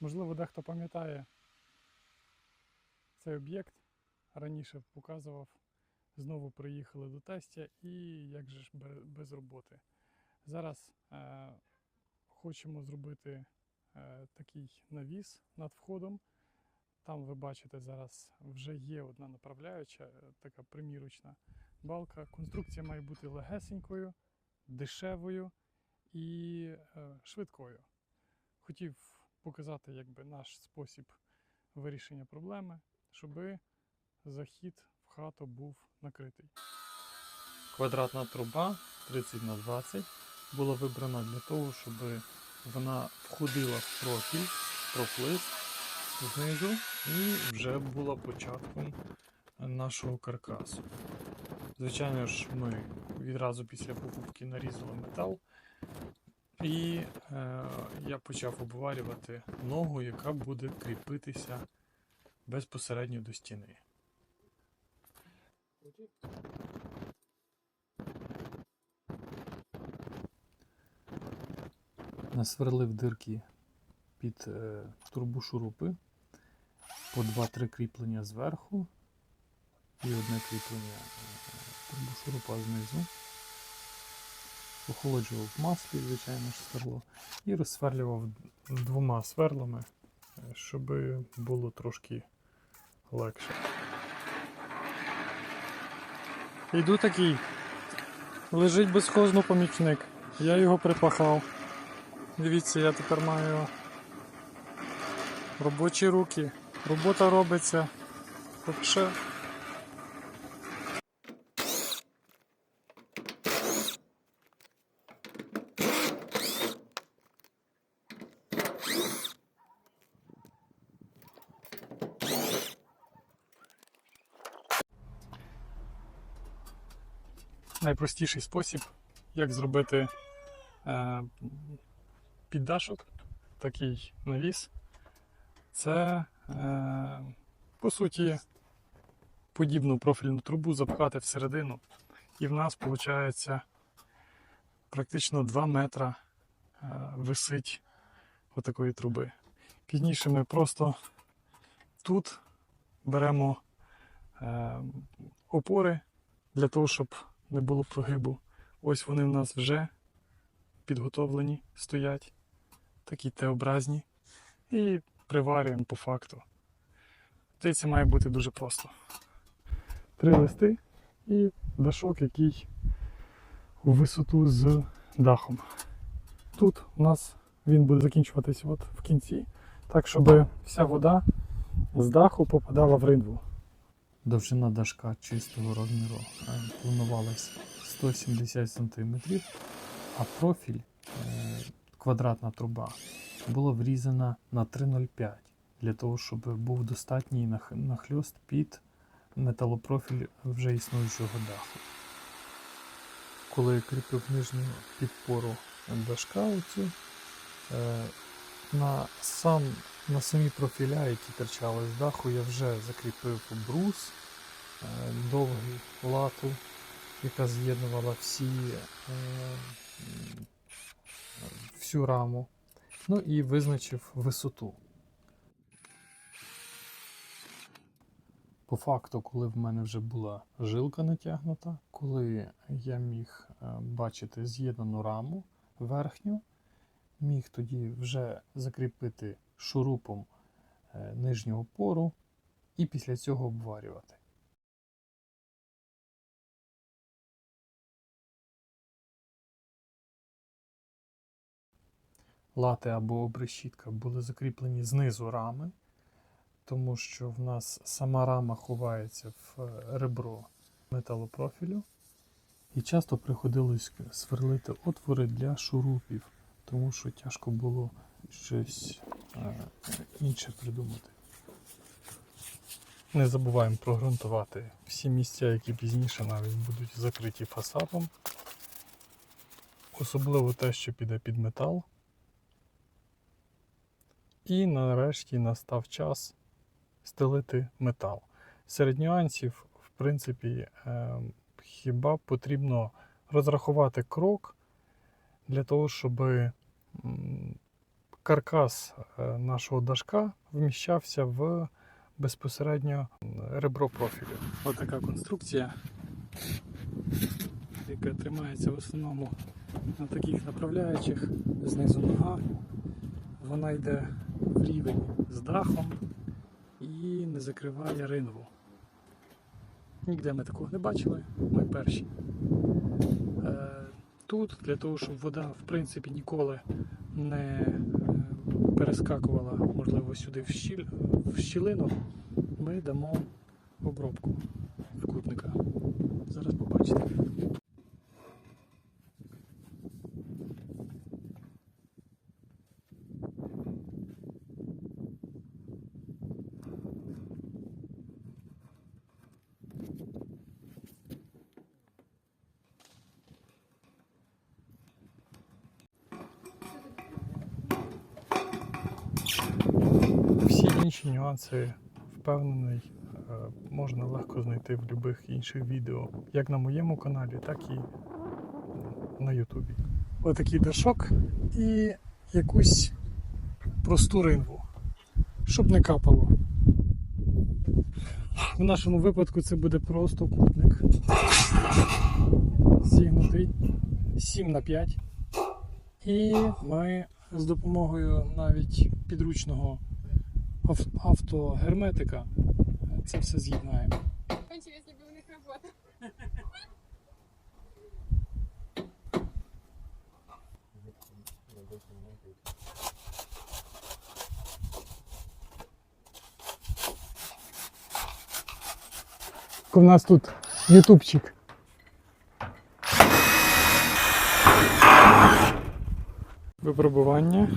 Можливо, дехто пам'ятає цей об'єкт. Раніше показував. Знову приїхали до тестя і як же ж без роботи. Зараз е, хочемо зробити такий навіс над входом. Там ви бачите зараз вже є одна направляюча, е, така примірочна балка. Конструкція має бути легесенькою, дешевою і е, швидкою. Хотів показати якби, наш спосіб вирішення проблеми, щоб захід в хату був накритий. Квадратна труба 30 на 20 була вибрана для того, щоб вона входила в профіль, профлист знизу і вже була початком нашого каркасу. Звичайно ж, ми відразу після покупки нарізали метал. І е, я почав обварювати ногу, яка буде кріпитися безпосередньо до стіни. Насверлив дирки під е, турбу шурупи по 2-3 кріплення зверху і одне кріплення е, шурупа знизу. Охолоджував в маслі, звичайно ж, сверло, і розсверлював двома сверлами, е, щоб було трошки легше. Йду такий. Лежить безхозно помічник. Я його припахав. Дивіться, я тепер маю робочі руки. Робота робиться. Вообще. Найпростіший спосіб, як зробити е, піддашок, такий навіс, це е, по суті подібну профільну трубу запхати всередину, і в нас виходить практично 2 метра е, висить отакої труби. Пізніше ми просто тут беремо е, опори для того, щоб не було прогибу. Ось вони в нас вже підготовлені, стоять, такі Т-образні. І приварюємо по факту. Здається, має бути дуже просто. Три листи і дашок, який у висоту з дахом. Тут у нас він буде закінчуватись от в кінці, так щоб вся вода з даху попадала в ринву. Довжина дашка чистого розміру е, планувалась 170 см, а профіль е, квадратна труба була врізана на 3,05 для того, щоб був достатній нахльост під металопрофіль вже існуючого даху. Коли я кріпив нижню підпору дашка оцю, е, на, сам, на самі профіля, які терчали з даху, я вже закріпив брус, е, довгий лату, яка з'єднувала всі, е, всю раму. Ну і визначив висоту. По факту, коли в мене вже була жилка натягнута, коли я міг е, бачити з'єднану раму верхню, міг тоді вже закріпити шурупом е, нижню опору і після цього обварювати. Лати або обрешітка були закріплені знизу рами, тому що в нас сама рама ховається в е, ребро металопрофілю. І часто приходилось сверлити отвори для шурупів, тому що тяжко було щось е, інше придумати. Не забуваємо прогрунтувати всі місця, які пізніше навіть будуть закриті фасадом. Особливо те, що піде під метал. І нарешті настав час стелити метал. Серед нюансів, в принципі, е, хіба потрібно розрахувати крок для того, щоб каркас е, нашого дашка вміщався в безпосередньо ребро профілю. Ось така конструкція, яка тримається в основному на таких направляючих, знизу нога. Вона йде в рівень з дахом і не закриває ринву. Ніде ми такого не бачили, ми перші. Е, Тут для того, щоб вода в принципі ніколи не е, перескакувала, можливо, сюди в, щіль, в щілину, ми дамо обробку трикутника. Зараз побачите. Всі інші нюанси, впевнений, е, можна легко знайти в будь-яких інших відео, як на моєму каналі, так і на Ютубі. Отакий дашок і якусь просту ринву, щоб не капало. В нашому випадку це буде просто кутник. Зігнутий 7 на 5. І ми з допомогою навіть підручного автогерметика це все з'єднаємо. Бы у них работа. У нас тут ютубчик. Випробування.